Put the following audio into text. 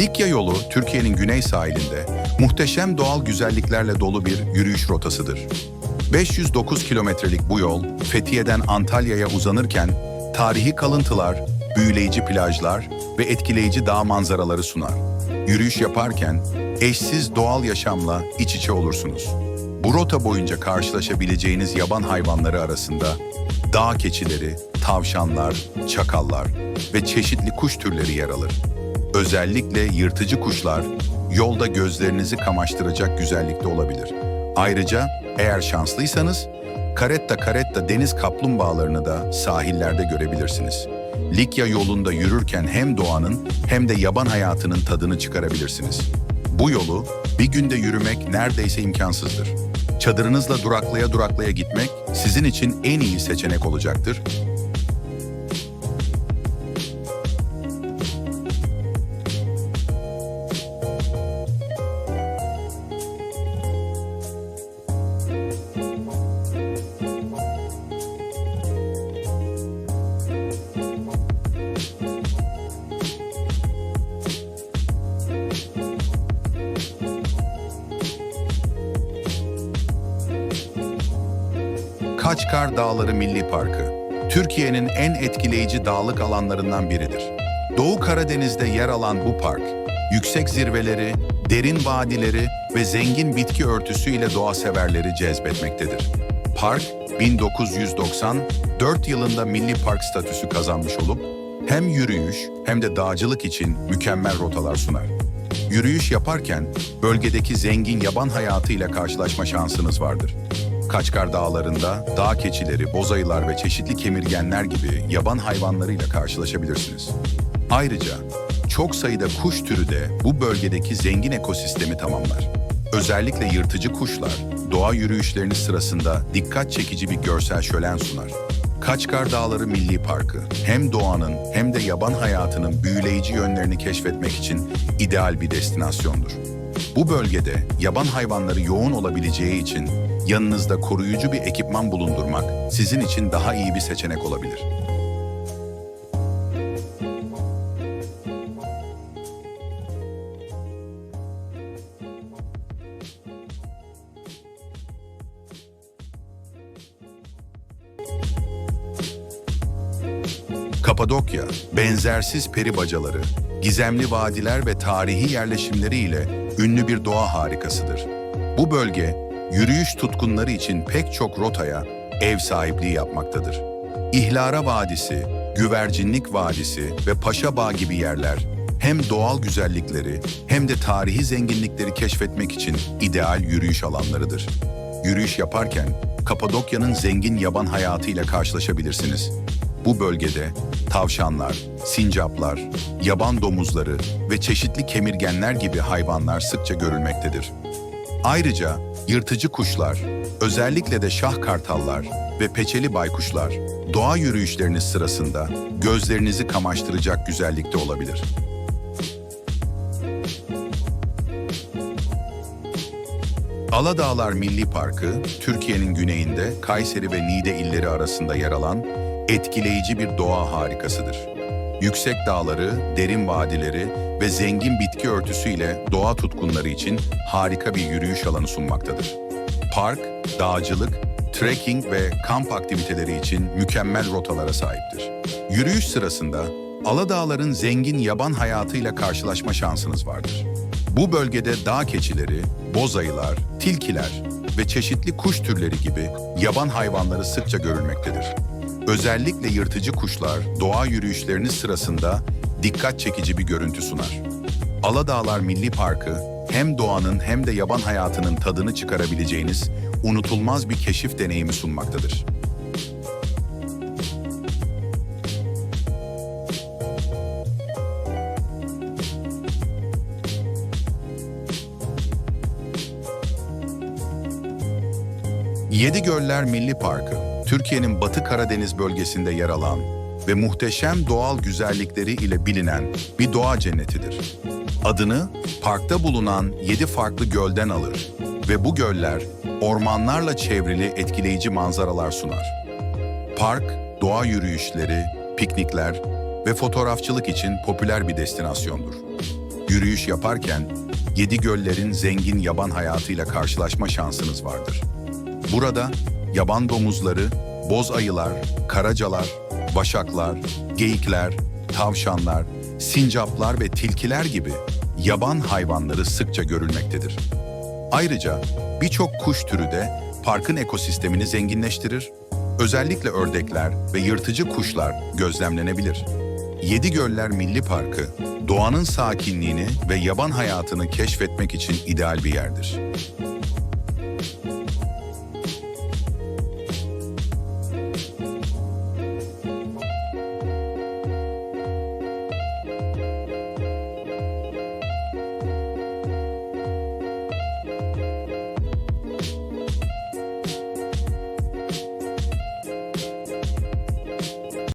Likya yolu Türkiye'nin güney sahilinde muhteşem doğal güzelliklerle dolu bir yürüyüş rotasıdır. 509 kilometrelik bu yol Fethiye'den Antalya'ya uzanırken tarihi kalıntılar, büyüleyici plajlar ve etkileyici dağ manzaraları sunar. Yürüyüş yaparken eşsiz doğal yaşamla iç içe olursunuz. Bu rota boyunca karşılaşabileceğiniz yaban hayvanları arasında dağ keçileri, tavşanlar, çakallar ve çeşitli kuş türleri yer alır. Özellikle yırtıcı kuşlar yolda gözlerinizi kamaştıracak güzellikte olabilir. Ayrıca eğer şanslıysanız karetta karetta deniz kaplumbağalarını da sahillerde görebilirsiniz. Likya yolunda yürürken hem doğanın hem de yaban hayatının tadını çıkarabilirsiniz. Bu yolu bir günde yürümek neredeyse imkansızdır. Çadırınızla duraklaya duraklaya gitmek sizin için en iyi seçenek olacaktır Kaçkar Dağları Milli Parkı, Türkiye'nin en etkileyici dağlık alanlarından biridir. Doğu Karadeniz'de yer alan bu park, yüksek zirveleri, derin vadileri ve zengin bitki örtüsüyle doğa severleri cezbetmektedir. Park, 1994 yılında milli park statüsü kazanmış olup, hem yürüyüş hem de dağcılık için mükemmel rotalar sunar. Yürüyüş yaparken bölgedeki zengin yaban hayatıyla karşılaşma şansınız vardır. Kaçkar Dağları'nda dağ keçileri, bozayılar ve çeşitli kemirgenler gibi yaban hayvanlarıyla karşılaşabilirsiniz. Ayrıca çok sayıda kuş türü de bu bölgedeki zengin ekosistemi tamamlar. Özellikle yırtıcı kuşlar doğa yürüyüşleriniz sırasında dikkat çekici bir görsel şölen sunar. Kaçkar Dağları Milli Parkı hem doğanın hem de yaban hayatının büyüleyici yönlerini keşfetmek için ideal bir destinasyondur. Bu bölgede yaban hayvanları yoğun olabileceği için yanınızda koruyucu bir ekipman bulundurmak sizin için daha iyi bir seçenek olabilir. Kapadokya, benzersiz peri bacaları, gizemli vadiler ve tarihi yerleşimleriyle ünlü bir doğa harikasıdır. Bu bölge, yürüyüş tutkunları için pek çok rotaya ev sahipliği yapmaktadır. İhlara Vadisi, Güvercinlik Vadisi ve Paşa Bağ gibi yerler hem doğal güzellikleri hem de tarihi zenginlikleri keşfetmek için ideal yürüyüş alanlarıdır. Yürüyüş yaparken Kapadokya'nın zengin yaban hayatıyla karşılaşabilirsiniz. Bu bölgede tavşanlar, sincaplar, yaban domuzları ve çeşitli kemirgenler gibi hayvanlar sıkça görülmektedir. Ayrıca yırtıcı kuşlar, özellikle de şah kartallar ve peçeli baykuşlar doğa yürüyüşleriniz sırasında gözlerinizi kamaştıracak güzellikte olabilir. Aladağlar Milli Parkı, Türkiye'nin güneyinde Kayseri ve Niğde illeri arasında yer alan etkileyici bir doğa harikasıdır. Yüksek dağları, derin vadileri ve zengin bitki örtüsüyle doğa tutkunları için harika bir yürüyüş alanı sunmaktadır. Park, dağcılık, trekking ve kamp aktiviteleri için mükemmel rotalara sahiptir. Yürüyüş sırasında Aladağların zengin yaban hayatıyla karşılaşma şansınız vardır. Bu bölgede dağ keçileri, bozayılar, tilkiler ve çeşitli kuş türleri gibi yaban hayvanları sıkça görülmektedir. Özellikle yırtıcı kuşlar doğa yürüyüşleriniz sırasında dikkat çekici bir görüntü sunar. Aladağlar Milli Parkı hem doğanın hem de yaban hayatının tadını çıkarabileceğiniz unutulmaz bir keşif deneyimi sunmaktadır. Yedi Göller Milli Parkı, Türkiye'nin Batı Karadeniz bölgesinde yer alan ve muhteşem doğal güzellikleri ile bilinen bir doğa cennetidir. Adını parkta bulunan yedi farklı gölden alır ve bu göller ormanlarla çevrili etkileyici manzaralar sunar. Park, doğa yürüyüşleri, piknikler ve fotoğrafçılık için popüler bir destinasyondur. Yürüyüş yaparken Yedi Göller'in zengin yaban hayatıyla karşılaşma şansınız vardır. Burada yaban domuzları, boz ayılar, karacalar, başaklar, geyikler, tavşanlar, sincaplar ve tilkiler gibi yaban hayvanları sıkça görülmektedir. Ayrıca birçok kuş türü de parkın ekosistemini zenginleştirir. Özellikle ördekler ve yırtıcı kuşlar gözlemlenebilir. Yedi Göller Milli Parkı, doğanın sakinliğini ve yaban hayatını keşfetmek için ideal bir yerdir.